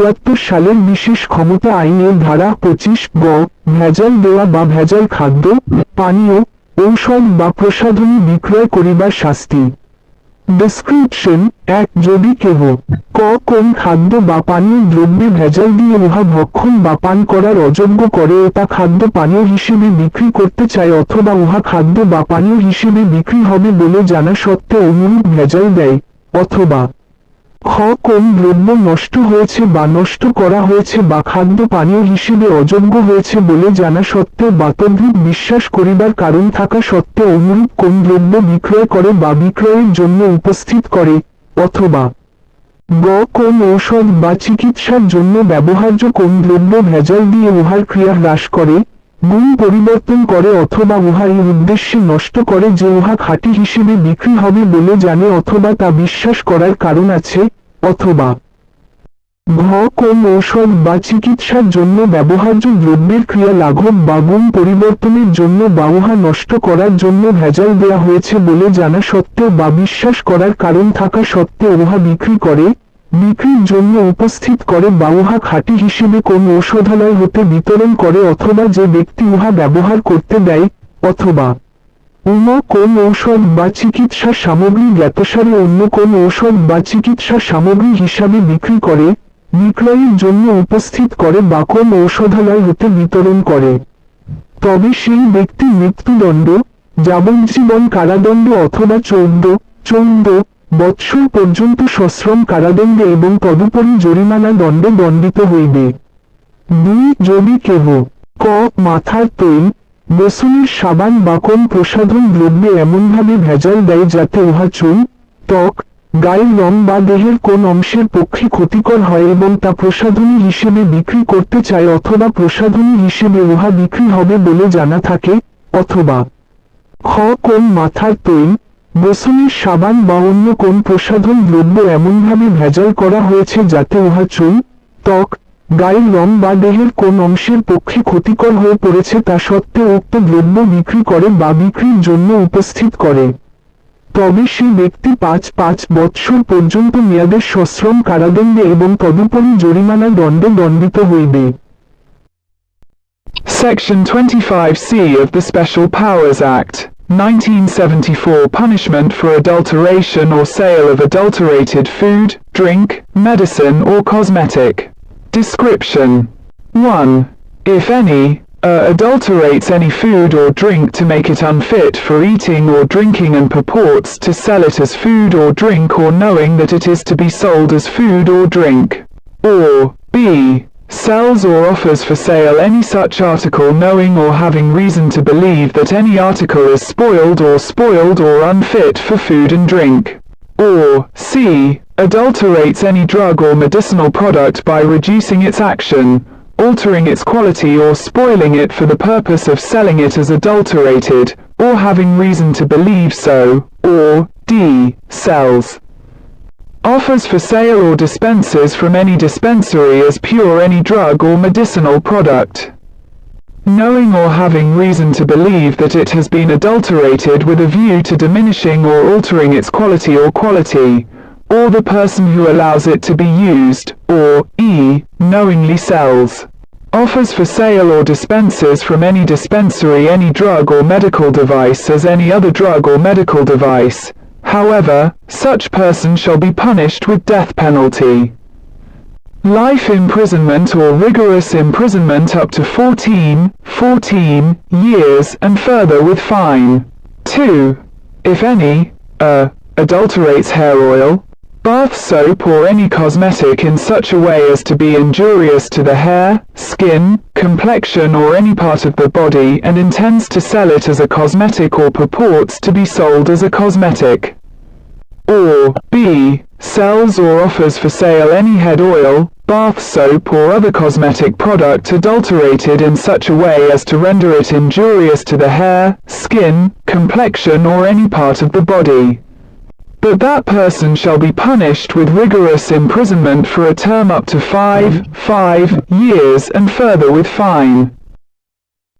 চুয়াত্তর সালের বিশেষ ক্ষমতা আইনের ধারা পঁচিশ গ, ভেজাল দেওয়া বা ভেজাল খাদ্য, পানীয়, ঔষধ বা প্রসাধনী বিক্রয় করিবার শাস্তি। ডেসক্রিপশন এক, যদি কেহ ক, কোন খাদ্য বা পানীয় দ্রব্যে ভেজাল দিয়ে উহা ভক্ষণ বা পান করার অযোগ্য করে ও তা খাদ্য পানীয় হিসেবে বিক্রি করতে চায় অথবা উহা খাদ্য বা পানীয় হিসেবে বিক্রি হবে বলে জানা সত্ত্বেও অনুরূপ ভেজাল দেয়, অথবা খ কোন দ্রব্য নষ্ট হয়েছে বা নষ্ট করা হয়েছে বা খাদ্য পানীয় হিসেবে অযোগ্য হয়েছে বলে জানা সত্ত্বেও বাতভূত বিশ্বাস করিবার কারণ থাকা সত্ত্বেও অনুরূপ কোন দ্রব্য বিক্রয় করে বা বিক্রয়ের জন্য উপস্থিত করে, অথবা গ কোন ঔষধ বা চিকিৎসার জন্য ব্যবহার্য কোন দ্রব্য ভেজাল দিয়ে উহার ক্রিয়া হ্রাস করে? গুণ পরিবর্তন করে অথবা উহা এই উদ্দেশ্যে নষ্ট করে যে উহা খাঁটি হিসেবে বিক্রি হবে বলে জানে অথবা তা বিশ্বাস করার কারণ আছে, অথবা ঘ, কোন ঔষধ বা চিকিৎসার জন্য ব্যবহার্য দ্রব্যের ক্রিয়া লাঘব বা গুণ পরিবর্তনের জন্য বা উহা নষ্ট করার জন্য ভেজাল দেয়া হয়েছে বলে জানা সত্ত্বেও বা বিশ্বাস করার কারণ থাকা সত্ত্বেও উহা বিক্রি করে বিক্রির জন্য উপস্থিত করে বা উহা খাঁটি হিসেবে কোন ঔষধালয় হতে বিতরণ করে অথবা যে ব্যক্তি উহা ব্যবহার করতে দেয়, অথবা অন্য কোন ঔষধ বা চিকিৎসা সামগ্রী জ্ঞাতসারে অন্য কোন ঔষধ বা চিকিৎসা সামগ্রী হিসাবে বিক্রি করে, বিক্রয়ের জন্য উপস্থিত করে বা কোন ঔষধালয় হতে বিতরণ করে। তবে সেই ব্যক্তি মৃত্যুদণ্ড, যাবজ্জীবন কারাদণ্ড অথবা চৌদ্দ চৌদ্দ বৎসর পর্যন্ত সশ্রম কারাদণ্ডে এবং তদুপরি জরিমানা দণ্ডে দণ্ডিত হইবে। দুই, যদি কেহ, ক, মাথার তৈল গোসলের সাবান বা কোন প্রসাধন দ্রব্যে এমনভাবে ভেজাল দেয় যাতে উহা চুল ত্বক, গায়ের রং বা দেহের কোন অংশের পক্ষে ক্ষতিকর হয় এবং তা প্রসাধনী হিসেবে বিক্রি করতে চায় অথবা প্রসাধনী হিসেবে উহা বিক্রি হবে বলে জানা থাকে, অথবা, খ, কোন মাথার তৈল গোসলের সাবান বা অন্য কোন প্রসাধন দ্রব্য এমনভাবে ভেজাল করা হয়েছে যাতে উহা চুল ত্বক গায়ের রং বা দেহের কোন অংশের পক্ষে ক্ষতিকর হয়ে পড়েছে তা সত্ত্বেও উক্ত দ্রব্য বিক্রি করে বা বিক্রির জন্য উপস্থিত করে। তবে সেই ব্যক্তি পাঁচ পাঁচ বৎসর পর্যন্ত মেয়াদের সশ্রম কারাদণ্ডে এবং তদুপরি জরিমানা দণ্ডে দণ্ডিত হইবে। Section 25C of the Special Powers Act, 1974 Punishment for adulteration or sale of adulterated food, drink, medicine or cosmetic. Description 1. If any, uh, adulterates any food or drink to make it unfit for eating or drinking and purports to sell it as food or drink or knowing that it is to be sold as food or drink. Or B. Sells or offers for sale any such article knowing or having reason to believe that any article is spoiled or spoiled or unfit for food and drink. Or C. Adulterates any drug or medicinal product by reducing its action, altering its quality or spoiling it for the purpose of selling it as adulterated, or having reason to believe so, or D. Sells. Offers for sale or dispenses from any dispensary as pure any drug or medicinal product. Knowing or having reason to believe that it has been adulterated with a view to diminishing or altering its quality or quality, or the person who allows it to be used, or E. knowingly sells. Offers for sale or dispenses from any dispensary any drug or medical device as any other drug or medical device. However, such person shall be punished with death penalty. Life imprisonment or rigorous imprisonment up to 14, 14 years and further with fine. 2. If any, uh, adulterates hair oil, bath soap or any cosmetic in such a way as to be injurious to the hair, skin, complexion or any part of the body and intends to sell it as a cosmetic or purports to be sold as a cosmetic. Or B. Sells or offers for sale any head oil, bath soap or other cosmetic product adulterated in such a way as to render it injurious to the hair, skin, complexion or any part of the body. But that person shall be punished with rigorous imprisonment for a term up to five, five years and further with fine.